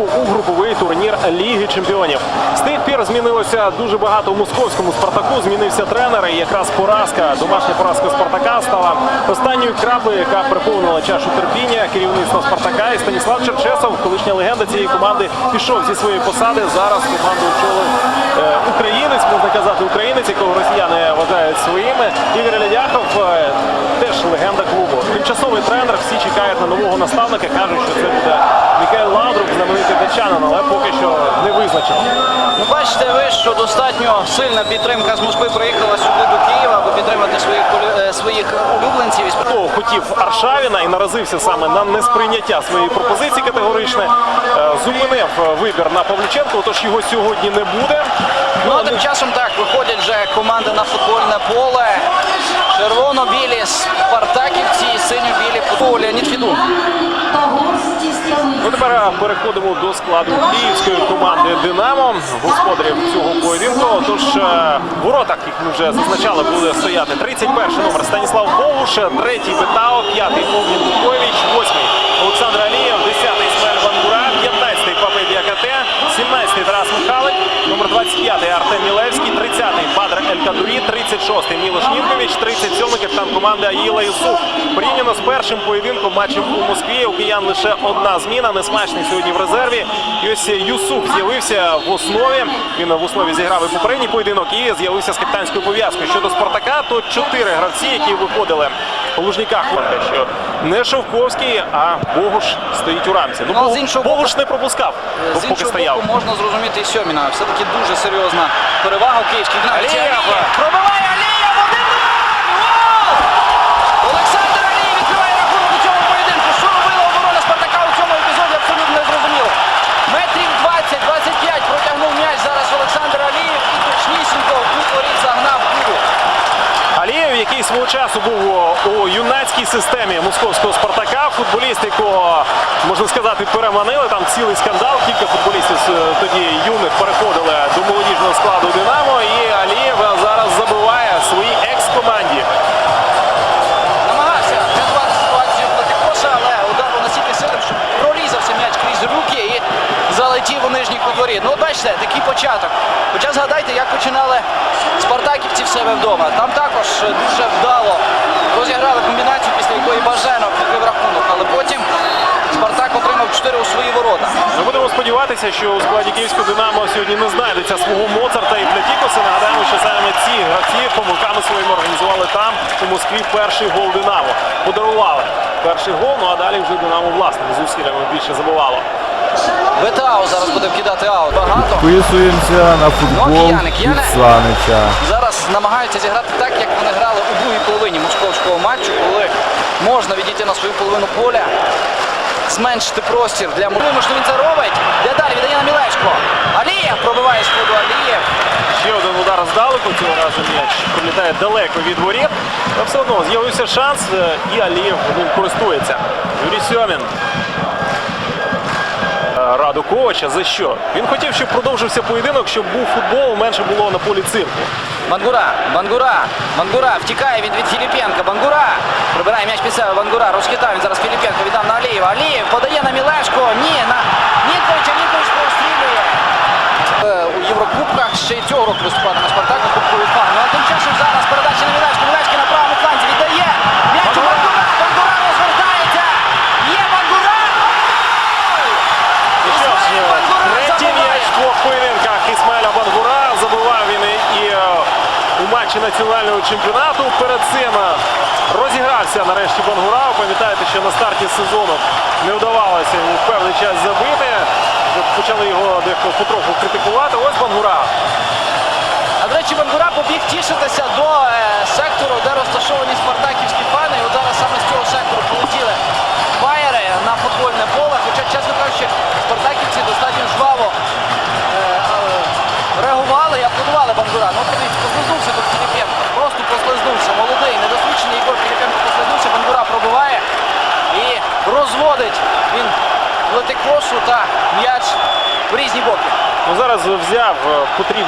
поїздку у груповий турнір Ліги Чемпіонів. З тих пір змінилося дуже багато у московському Спартаку. Змінився тренер. І якраз поразка, домашня поразка Спартака стала останньою краплею, яка приповнила чашу терпіння керівництва Спартака. І Станіслав Черчесов, колишня легенда цієї команди, пішов зі своєї посади. Зараз команду очолив е, українець, можна казати, українець, якого росіяни вважають своїми. Ігор Лядяхов е, теж легенда клубу. Тимчасовий тренер. Всі чекають на нового наставника. кажуть, що це буде Мікаель Лаврук, знаменитий датчанин, але поки що не визначено. Ну, бачите ви, що достатньо сильна підтримка з Москви приїхала сюди до Києва, аби підтримати своїх е, своїх улюбленців. Хто хотів Аршавіна і наразився саме на несприйняття своєї пропозиції категоричне, е, зупинив вибір на Павлюченко, тож його сьогодні не буде. Ну а тим часом так виходять вже команди на футбольне поле. Червоно-білі спартаківці і синьо-білі футболі. Леонід Фідун. Ми тепер е, переходимо до складу київської команди Динамо, господарів цього поєдинку. Тож е, в воротах, як ми вже зазначали, буде стояти 31-й номер Станіслав Бовуш, 3-й Бетао, 5-й Повнін Букович, 8-й Олександр Алієв, 10-й 36-й Мілош Нінкович, 37-й капітан команди Аїла Юсуф. Порівняно з першим поєдинком матчів у Москві у киян лише одна зміна. Несмачний сьогодні в резерві. І ось Юсуф з'явився в основі. Він в основі зіграв і попередній поєдинок і з'явився з капітанською пов'язкою. Щодо Спартака, то чотири гравці, які виходили у Лужниках. Що не Шовковський, а Богуш стоїть у рамці. Ну, Ну, з іншого Богуш боку- не пропускав, З поки іншого стояв. боку можна зрозуміти і Сьоміна. Все-таки дуже серйозна перевага у київській динаміці. Пробиває Алієв! Один Гол! Олександр Алієв відкриває рахунок у цьому поєдинку. Що робила оборона Спартака у цьому епізоді, абсолютно не зрозуміло. Метрів 20-25 протягнув м'яч зараз Олександр Алієв і точнісінько в кут воріт загнав Кубу. Алієв, який свого часу був у юнацькій системі московського Спартака, футболіст, якого можна сказати, переманили. Там цілий скандал. Кілька футболістів е, тоді юних переходили до молодіжного складу Динамо. І Алієв зараз забиває своїй екс-команді. Намагався врятувати ситуацію але удар був настільки прорізався м'яч крізь руки і залетів у нижній кутворі. Ну, бачите, такий початок. Хоча згадайте, як починали спартаківці в себе вдома. Там також дуже вдало якої Баженов відкрив рахунок. Але потім Спартак отримав 4 у свої ворота. Ми будемо сподіватися, що у складі київського Динамо сьогодні не знайдеться свого Моцарта і Плятікоса. Нагадаємо, що саме ці гравці помилками своїми організували там у Москві перший гол Динамо. Подарували перший гол, ну а далі вже Динамо власними зусиллями більше забивало. Бетао зараз буде вкидати аут. Багато. Вписуємося на футбол Ну, кияни, кияни. Зараз намагаються зіграти так, як вони грали у другій половині московського матчу, коли можна відійти на свою половину поля, зменшити простір для можливо, що він це робить. Де далі віддає на Мілечко. Алієв пробиває сходу Алієв. Ще один удар здалеку, цього разу м'яч прилітає далеко від воріт. Та все одно з'явився шанс е, і Алієв користується. Юрій Сьомін. Раду Ковача за що? Він хотів, щоб продовжився поєдинок, щоб був футбол, менше було на полі цирку. Бангура, Бангура, Бангура втікає від, від Філіпенка. Бангура прибирає м'яч під себе. Бангура розхитав він зараз Філіпенко віддав на Алієва. Алієв подає на Мілешко. Ні, на Нітковича. Ніткович прострілює. Е, У Єврокубках ще й цього року виступати на Спартаку Кубку УЄФА. Ну а тим часом зараз передача на Мілешко. Мілешко на правому фланзі віддає. М'яч у Бангура. Бангура розвертається. Є Бангура. І що ж, Ісмаїл е, Бангура третій забиває. м'яч в двох поєдинках Ісмаїля Бангура забивав він і, і е, у матчі національного чемпіонату. Перед цим е, розігрався нарешті Бангура. Що на старті сезону не вдавалося йому певний час забити. Почали його дехто потроху критикувати. Ось Бангура. А до речі, Бангура побіг тішитися до сектору,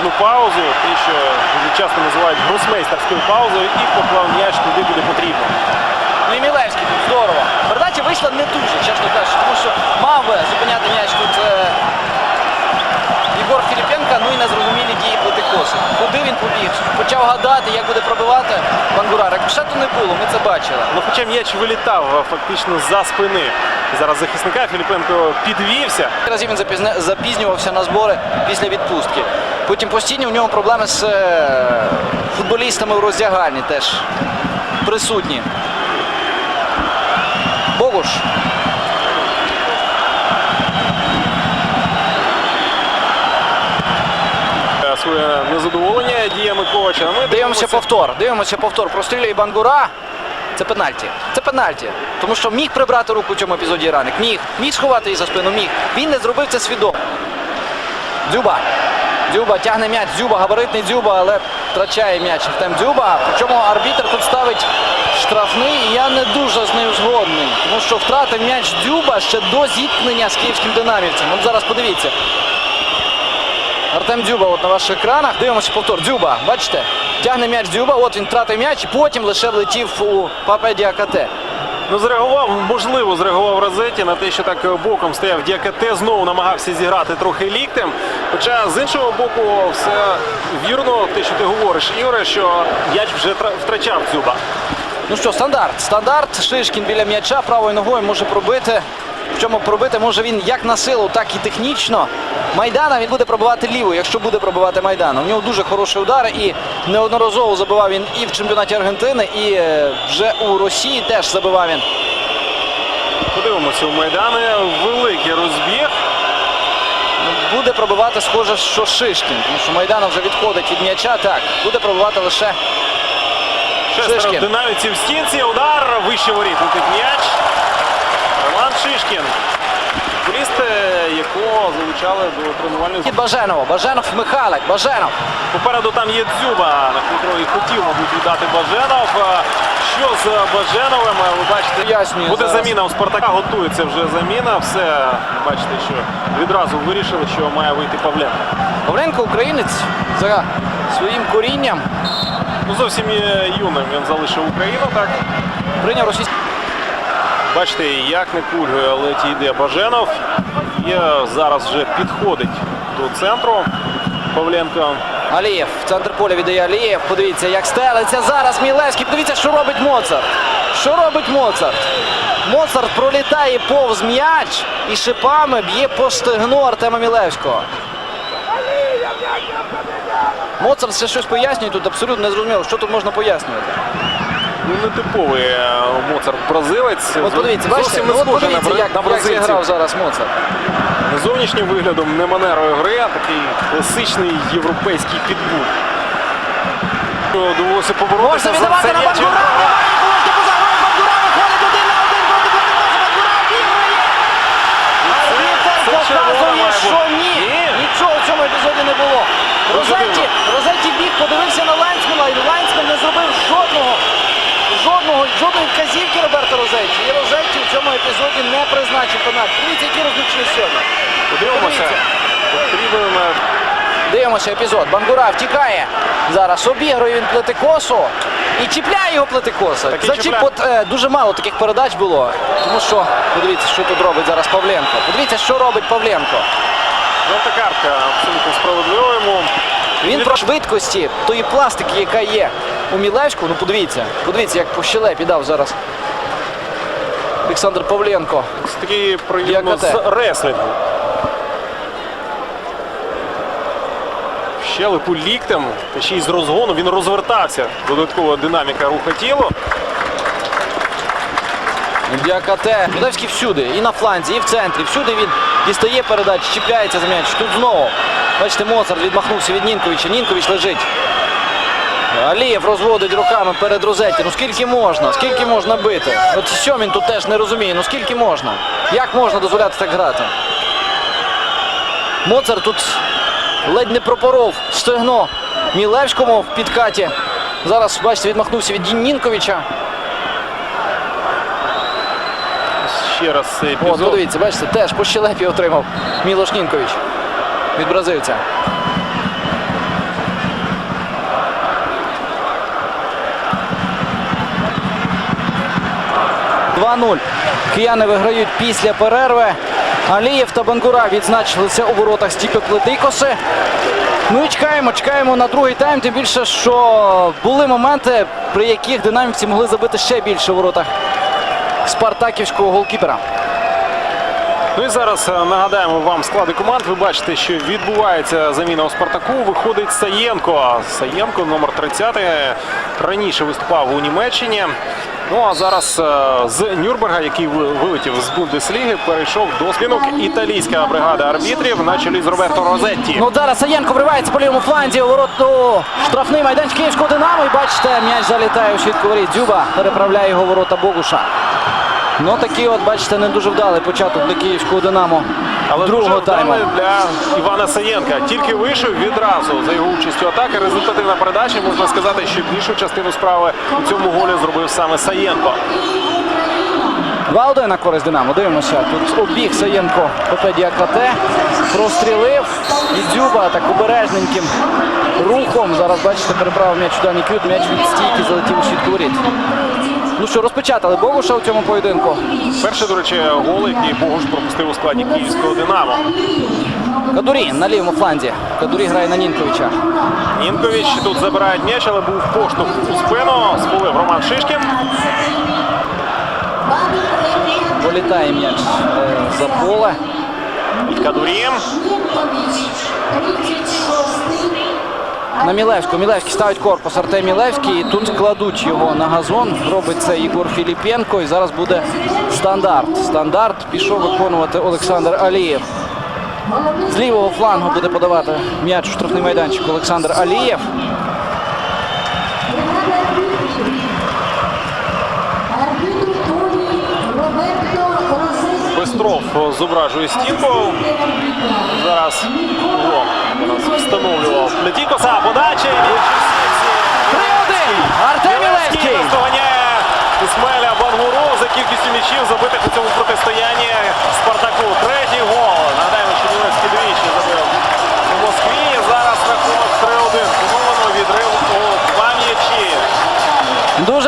одну паузу, те, що дуже часто називають гросмейстерською паузою, і поклав м'яч туди, куди потрібно. Ну і Мілевський тут здорово. Передача вийшла не дуже, чесно кажучи, тому що мав би зупиняти м'яч тут е, Єгор е... Філіпенка, ну і на зрозумілі дії Плетикоса. Куди він побіг? Почав гадати, як буде пробивати Бангура. Ракошету не було, ми це бачили. Ну Хоча м'яч вилітав е, фактично за спини. Зараз захисника Філіпенко підвівся. Разів він запізнювався на збори після відпустки. Потім постійні у нього проблеми з е, футболістами у роздягальні теж присутні. Богуш. Е, Своє незадоволення діями коуча. Ми Дивимося повтор. Дивимося повтор. Прострілює Бангура. Це пенальті. Це пенальті. Тому що міг прибрати руку в цьому епізоді Раник. Міг. Міг сховати її за спину. Міг. Він не зробив це свідомо. Дзюба. Дзюба тягне м'яч. Дзюба, габаритний дзюба, але втрачає м'яч. Артем Дзюба. Причому арбітр тут ставить штрафний, і я не дуже з нею згодний. Тому що втратив м'яч Дзюба ще до зіткнення з київським динамівцем. От зараз подивіться. Артем Дзюба от на ваших екранах. Дивимося повтор. Дзюба, бачите? Тягне м'яч Дзюба, от він втратив м'яч і потім лише влетів у Папе Діакате. Ну, зреагував, можливо, зреагував Розеті на те, що так боком стояв Діакате, знову намагався зіграти трохи ліктем. Хоча з іншого боку, все вірно, те, що ти говориш, Ігоре, що м'яч вже втрачав дзюба. Ну що, стандарт. Стандарт. Шишкін біля м'яча правою ногою може пробити. Причому пробити може він як на силу, так і технічно. Майдана він буде пробивати лівою, якщо буде пробивати Майдана. У нього дуже хороший удар і неодноразово забивав він і в чемпіонаті Аргентини, і е, вже у Росії теж забивав він. Подивимося у Майдани. Великий розбіг. Буде пробивати, схоже, що Шишкін. Тому що Майдана вже відходить від м'яча. Так, буде пробивати лише Шишкін. динамівців в стінці. Удар вище воріт летить м'яч. Роман Шишкін. Футболіст, е, якого залучали до тренувальних від Баженова. Баженов Михайлик. Баженов. Попереду там є Дзюба, на котрого і хотів, мабуть, віддати Баженов. Що з Баженовим? Ви бачите, Пояснюю буде зараз. заміна у Спартака. Готується вже заміна. Все бачите, що відразу вирішили, що має вийти Павленко. Павленко українець за своїм корінням. Ну зовсім є юним. Він залишив Україну. Так Прийняв російський. Бачите, як не кульгує, але ті йде Баженов. І зараз вже підходить до центру. Павленко. Алієв. В центр поля віддає Алієв. Подивіться, як стелиться зараз Мілевський. Подивіться, що робить Моцарт. Що робить Моцарт? Моцарт пролітає повз м'яч і шипами б'є по стегну Артема Мілевського. Моцарт ще щось пояснює тут абсолютно не зрозуміло. Що тут можна пояснювати? Ну, нетиповий е, Моцарт бразилець. От подивіться, бачите, Зовсім ну, не от схожий на, подивіться, бра- як, на як зіграв зараз Моцарт. Не зовнішнім виглядом, не манерою гри, а такий класичний європейський підбур. Довелося поборотися Можна за віддавати це на м'яч. Бангура. Можна позаграв Бангура. Виходить один на один проти Платикоса. Бангура обігрує. Арбітер це червона показує, має що бути. ні. Ні. Нічого в цьому епізоді не було. Розетті, Розетті біг, подивився на Лайнсмена, і Лайнсмен не зробив жодного, жодного, жодної вказівки Роберто Розетті. І Розетті в цьому епізоді призначив пенальті. Дивіться, які розлучені сьогодні. Подивимося. Потрібен Дивимося епізод. Бангура втікає. Зараз обігрує він плетикосу і чіпляє його плетикоса. Зачіп, от, е, дуже мало таких передач було. Тому що, подивіться, що тут робить зараз Павленко. Подивіться, що робить Павленко. жовта картка, абсолютно справедливо йому. Він про швидкості тої пластики, яка є у Мілевську. Ну подивіться, подивіться, як по щелепі дав зараз. Олександр Павленко. Прийом Діакате. з реслінгу. Щелепу ліктем, та ще й з розгону він розвертався. Додаткова динаміка руху тіла. Діакате. Мілевський всюди, і на фланзі, і в центрі. Всюди він дістає передачі, чіпляється за м'яч. Тут знову. Бачите, Моцарт відмахнувся від Нінковича. Нінкович лежить. Алієв розводить руками перед Розетті. Ну скільки можна? Скільки можна бити? От Сьомін тут теж не розуміє. Ну скільки можна? Як можна дозволяти так грати? Моцарт тут ледь не пропоров стегно Мілевському в підкаті. Зараз, бачите, відмахнувся від Нінковича. Ще раз цей епізод. подивіться, бачите, теж по щелепі отримав Мілош Нінкович від бразильця. Два-нуль. Кияни виграють після перерви. Алієв та Бангура відзначилися у воротах Стіпи Плетикоси. Ну і чекаємо, чекаємо на другий тайм. Тим більше, що були моменти, при яких динамівці могли забити ще більше у воротах спартаківського голкіпера. Ну і зараз е, нагадаємо вам склади команд. Ви бачите, що відбувається заміна у Спартаку. Виходить Саєнко. Саєнко, номер 30, раніше виступав у Німеччині. Ну а зараз е, з Нюрнберга, який вилетів з Бундесліги, перейшов до спінок італійська бригада арбітрів на чолі з Роберто Розетті. Ну зараз Саєнко вривається по лівому фланзі у вороту штрафний майданчик Київського Динамо. І бачите, м'яч залітає у щитку воріт. Дзюба переправляє його ворота Богуша. Ну такий от, бачите, не дуже вдалий початок для Київського Динамо. Але другого тайму. для Івана Саєнка. Тільки вийшов відразу за його участю атаки. Результативна передача. Можна сказати, що більшу частину справи у цьому голі зробив саме Саєнко. 2-1 на користь Динамо. Дивимося. Тут обіг Саєнко ПП Діакате. Прострілив. І Дзюба так обережненьким рухом. Зараз, бачите, переправив м'яч у дальній кют. М'яч від стійки залетів у щитку воріт. Ну що, розпечатали Богуша у цьому поєдинку. Перший, до речі, гол, який Богуш пропустив у складі київського Динамо. Кадурі на лівому фланзі. Кадурі грає на Нінковича. Нінкович тут забирає м'яч, але був поштовх у спину. Сполив Роман Шишкін. Вилітає м'яч е, за поле. Від Кадурі. На Мілевську. Мілевський ставить корпус. Артем Мілевський. І тут кладуть його на газон. Робить це Ігор Філіпенко. І зараз буде стандарт. Стандарт пішов виконувати Олександр Алієв. З лівого флангу буде подавати м'яч у штрафний майданчик Олександр Алієв. Бистров зображує стінку. Зараз встановлював Летікоса. Подача. 3-1. Артем Мілевський. наздоганяє Ісмеля Бангуру за кількістю м'ячів забитих у цьому протистоянні Спартаку. Третій гол. Нагадаємо, що Мілевський двічі забив у Москві. Зараз рахунок 3-1. Поновлено відрив у два м'ячі.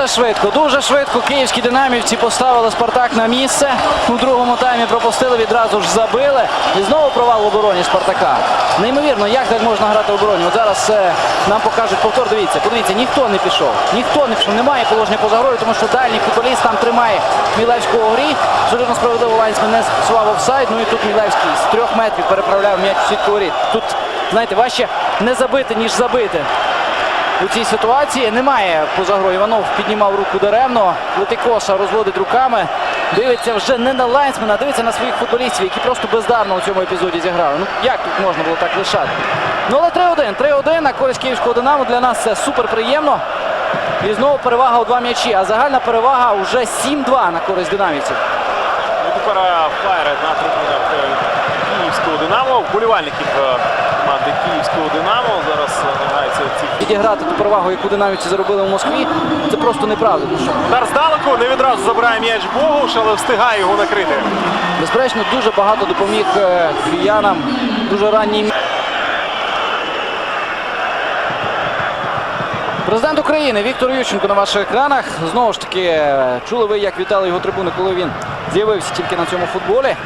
Дуже швидко, дуже швидко київські динамівці поставили Спартак на місце. У другому таймі пропустили, відразу ж забили. І знову провал в обороні Спартака. Неймовірно, як так можна грати в обороні? От зараз е, нам покажуть повтор. Дивіться, подивіться, ніхто не пішов. Ніхто не пішов. Немає положення поза грою, тому що дальній футболіст там тримає Мілевського у грі. Абсолютно справедливо Лайнсмен не сував офсайд. Ну і тут Мілевський з трьох метрів переправляв м'яч у сітку воріт. Тут, знаєте, важче не забити, ніж забити. У цій ситуації немає поза грою. Іванов піднімав руку даремно. Летикоса розводить руками. Дивиться вже не на лайнсмена, дивиться на своїх футболістів, які просто бездарно у цьому епізоді зіграли. Ну як тут можна було так лишати? Ну але 3-1. 3-1 на користь київського Динамо. Для нас це супер приємно. І знову перевага у два м'ячі. А загальна перевага вже 7-2 на користь динамівців. Тепер е, на трибунах е, Київського Динамо. Вболівальників е, команди Київського Динамо. Зараз е, намагаються ці Підіграти ту перевагу, яку динамівці заробили в Москві, це просто неправда. Удар здалеку, не відразу забирає м'яч Богуш, але встигає його накрити. Безперечно, дуже багато допоміг е, киянам. Дуже ранній. Президент України Віктор Ющенко на ваших екранах. Знову ж таки, е, чули ви, як вітали його трибуни, коли він з'явився тільки на цьому футболі.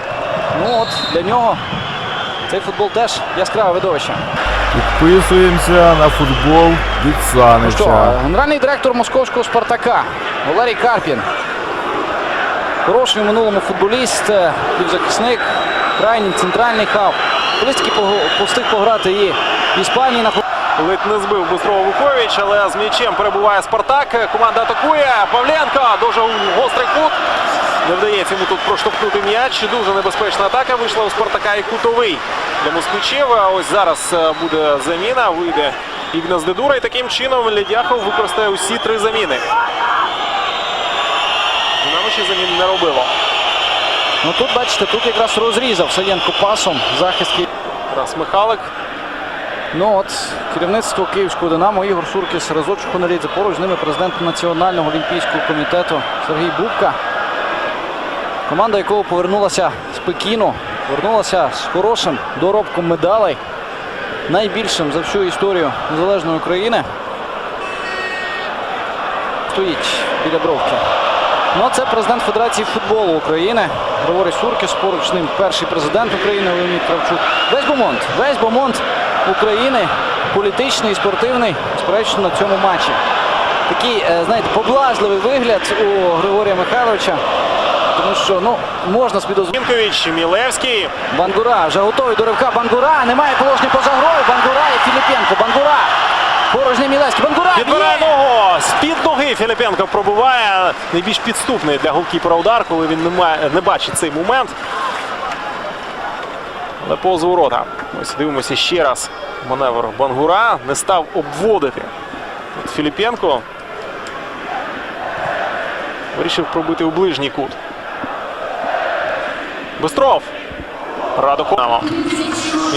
Ну от для нього цей футбол теж яскраве видовище. Підписуємося на футбол від Що, генеральний директор московського Спартака Валерій Карпін. Хороший в минулому футболіст, е, півзахисник, крайній центральний хаб. Колись таки встиг пограти і в Іспанії на Ледь не збив Бистрова Вукович, але з м'ячем перебуває Спартак. Команда атакує. Павленко дуже гострий кут. Не вдається йому тут проштовхнути м'яч. Дуже небезпечна атака вийшла у Спартака і кутовий для москвичів. А ось зараз е, буде заміна. Вийде Ігнас Дедура. І таким чином Ледяхов використає усі три заміни. Динамо ще замін не робило. Ну тут, бачите, тут якраз розрізав Саєнко пасом захист. Ки- Раз Михалик. Ну от керівництво Київського Динамо Ігор Суркіс разочок Хонорідзе. Поруч з ними президент Національного олімпійського комітету Сергій Бубка. Команда якого повернулася з Пекіну, повернулася з хорошим доробком медалей. Найбільшим за всю історію незалежної України. Стоїть біля бровки. Ну, а це президент Федерації футболу України Григорій Суркіс, поруч з ним перший президент України Леонід Кравчук. Весь бомонд, весь бомонд України, політичний і спортивний, безперечно, на цьому матчі. Такий, е, знаєте, поблажливий вигляд у Григорія Михайловича, тому що ну, можна. Мінкович, Мілевський. Бангура вже готовий до ривка. Бангура. Немає положення поза грою. Бангура і Філіпенко. Бангура. З Мілевський. Бангура. Підбирає ногу. З-під ноги Філіпенко пробиває. Найбільш підступний для голкіпера удар, коли він не, має, не бачить цей момент. Але повз ворота. Ось дивимося ще раз. Маневр Бангура не став обводити. От Філіпенко вирішив пробити у ближній кут. Бистров.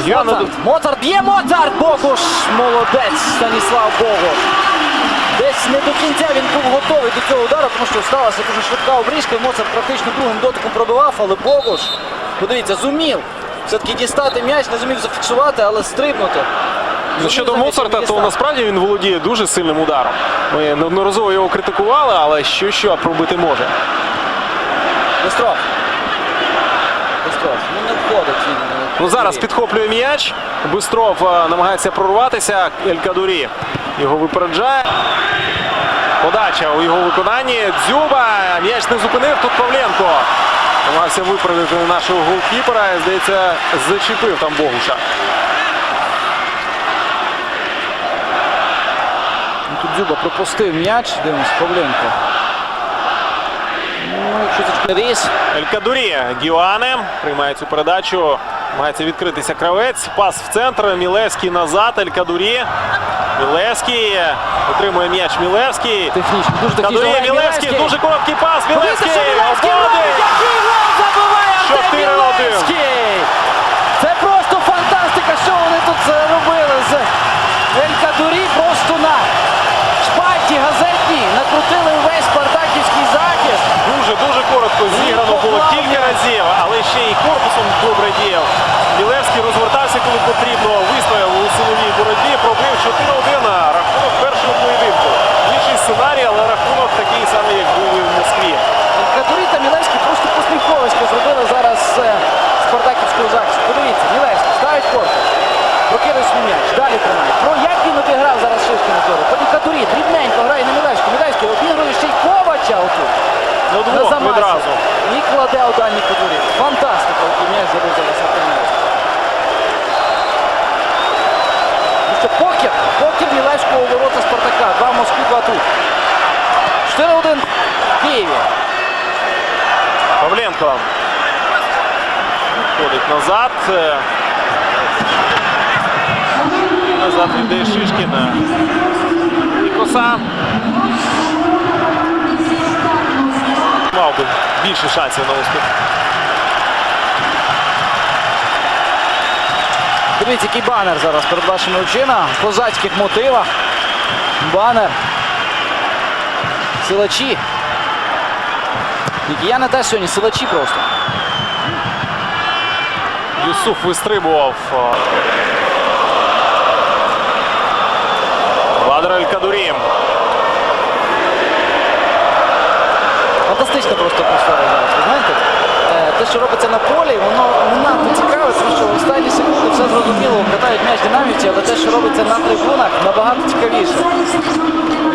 Яну Моцарт. Моцарт б'є Моцарт. Богуш. Молодець. Станіслав Богуш. Десь не до кінця він був готовий до цього удару, тому що сталася дуже швидка обрізка. і Моцарт практично другим дотиком пробивав, але Богуш, подивіться, зумів. Все-таки дістати м'яч, не зумів зафіксувати, але стрибнути. Ну, щодо Моцарта, то насправді він володіє дуже сильним ударом. Ми неодноразово його критикували, але що що пробити може. Бистров. Ну не входить він. е, Ну зараз підхоплює м'яч. Бистров е, намагається прорватися. Ель Кадурі його випереджає. Подача у його виконанні. Дзюба. М'яч не зупинив. Тут Павленко. Намагався виправити нашого голкіпера. Здається, зачепив там Богуша. Ну, Тут Дзюба пропустив м'яч. Дивимось, Павленко. Ну, якщо це ріс. Ель Кадурі. Гіоане приймає цю передачу. Намагається відкритися кравець. Пас в центр. Мілевський назад. Ель Кадурі. Мілевський. Отримує м'яч Мілевський. Технічно, дуже технічно. Кадурі Мілевський. Дуже короткий пас. Мілевський. Обводить. Який гол 4-1. Мілевський! Це просто фантастика, що вони тут це робили з Ель Кадурі просто на шпальті газетній накрутили весь спартаківський захист. Дуже дуже коротко зіграно було кілька разів, але ще й корпусом добре діяв. Мілевський розвертався, коли потрібно. Вистояв у силовій боротьбі. Пробив 4-1 на рахунок першого поєдинку. Інший сценарій, але рахунок такий самий, як був і в Москві. Ель та Мілевський просто посміховисько зробили зараз е, спартаківського захисту. Подивіться, Мілевський ставить корпус. Прокидає м'яч, далі тримає. Про як він обіграв зараз шишки на зору. Потім Кадурі дрібненько грає на Мілевську. Мілевський обігрує ще й Ковача отут. На двох відразу. І кладе у дальній Кадурі. Фантастика, який м'яч забив Мілевський. Ну що, покер. Покер Мілевського у ворота Спартака. Два в Москві, два тут. 4-1 в Києві. Павленко ходить назад. Назад віддає Шишкін. І коса. Мав би більше шансів на успіх. Дивіться, який банер зараз перед вашими очима. В козацьких мотивах. Банер. Силачі. Я не те сьогодні, силачі просто. Юсуф вистрибував. Бадр Ель Кадурі. Фантастична просто атмосфера зараз. Ви знаєте, е, те, що робиться на полі, воно надто цікаве, тому що в останні секунди все зрозуміло, катають м'яч динамівці, але те, що робиться на трибунах, набагато цікавіше.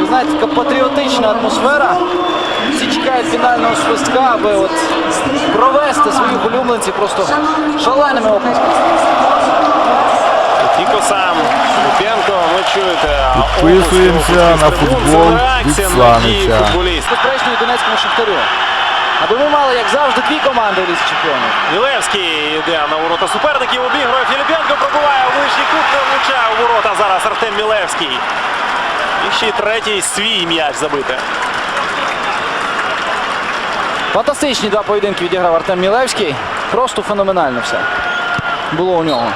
Ви знаєте, така патріотична атмосфера. Всі чекають фінального свистка, аби от провести своїх улюбленців просто шаленими оплесками. Тільки сам Лупенко, ви чуєте. Підписуємося на футбол від Сланича. Донецькому Шахтарю. Аби ми мали, як завжди, дві команди в лісі чемпіонів. Мілевський йде на ворота суперників, обігрує Філіпенко, пробиває у ближній кут, не влучає у ворота зараз Артем Мілевський. І ще й третій свій м'яч забити. Фантастичні два поєдинки відіграв Артем Мілевський. Просто феноменально все було у нього.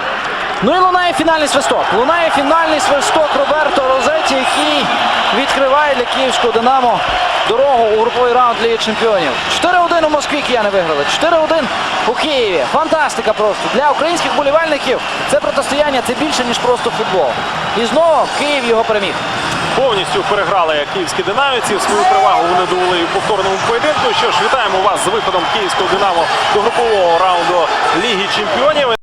Ну і лунає фінальний свисток. Лунає фінальний свисток Роберто Розеті, який відкриває для київського Динамо дорогу у груповий раунд Ліги Чемпіонів. 4-1 у Москві кияни виграли. 4-1 у Києві. Фантастика просто. Для українських болівальників це протистояння це більше, ніж просто футбол. І знову Київ його переміг. повністю переграли київські динамівці. Свою перевагу вони довели і повторному поєдинку. Що ж, вітаємо вас з виходом київського динамо до групового раунду Ліги Чемпіонів.